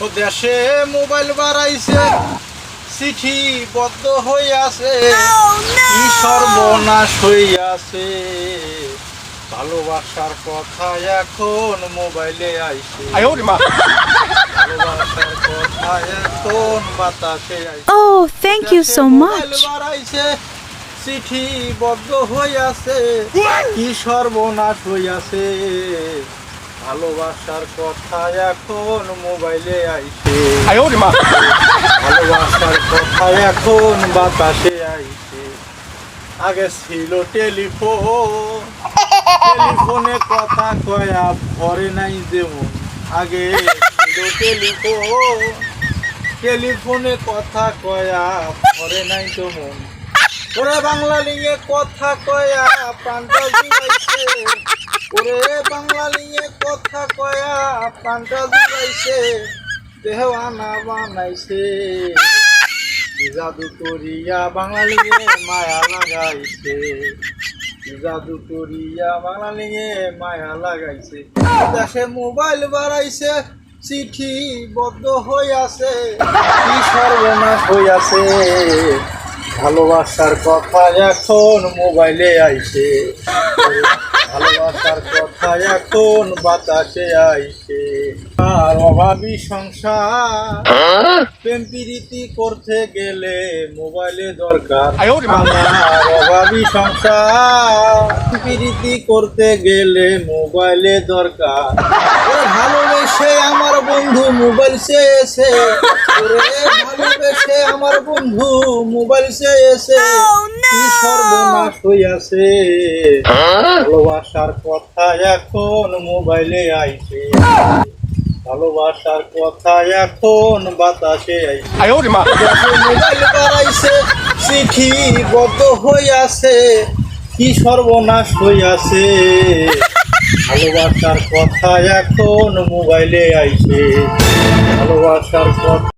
ও দেশে মোবাইল বাড়াইছে চিঠি বদ্ধ হইয়াছে কি সর্বনাশ হইয়াছে? ভালোবাসার কথা এখন মোবাইলে আইছে। ভালোবাসার কথা এখন বাতাসে আইছে। ও থ্যাংক ইউ সো মাচ বাড়াইছে চিঠি বদ্ধ হইয়াছে কি সর্বনাশ হইয়াছে? ভালোবাসার কথা এখন মোবাইলে আইছে। ভালোবাসার কথা এখন বাতাসে আইসে আগে ছিল টেলিফোন। টেলিফোনে কথা কয়া ভরে নাই যেমন আগে ছিল টেলিফোন। টেলিফোনে কথা কয়া ভরে নাই তেমন ওরে বাংলা লিঙ্গে কথা কয়া প্রান্ত ওরে বাংলা কথা কয়া প্রাণটা জুড়াইছে দেহ আনা বানাইছে জাদু করিয়া বাঙালিকে মায়া লাগাইছে। জাদু করিয়া বাঙালিকে মায়া লাগাইছে। দেশে মোবাইল বাড়াইছে, চিঠি বদ্ধ হইয়াছে। কি সর্বনাশ হইয়াছে। ভালোবাসার কথা এখন মোবাইলে আইছে। ভালোবাসার কথা এখন বাতাসে আইছে। আর অভাবী সংসার প্রেম প্রীতি করতে গেলে মোবাইলে দরকার। আর অভাবী সংসার প্রীতি করতে গেলে মোবাইলে দরকার। ভালোবেসে আমার বন্ধু মোবাইল চেয়েছে ভালোবেসে আমার বন্ধু মোবাইল চেয়েছে oh, কি সর্বনাশ হইয়াছে? ভালোবাসার কথা এখন মোবাইলে আইছে। ভালোবাসার কথা এখন বাতাসে আইছে। মোবাইল বাড়াইছে চিঠি বদ্ধ আছে কি সর্বনাশ হইয়াছে? ভালোবাসার কথা এখন মোবাইলে আইছে। ভালোবাসার কথা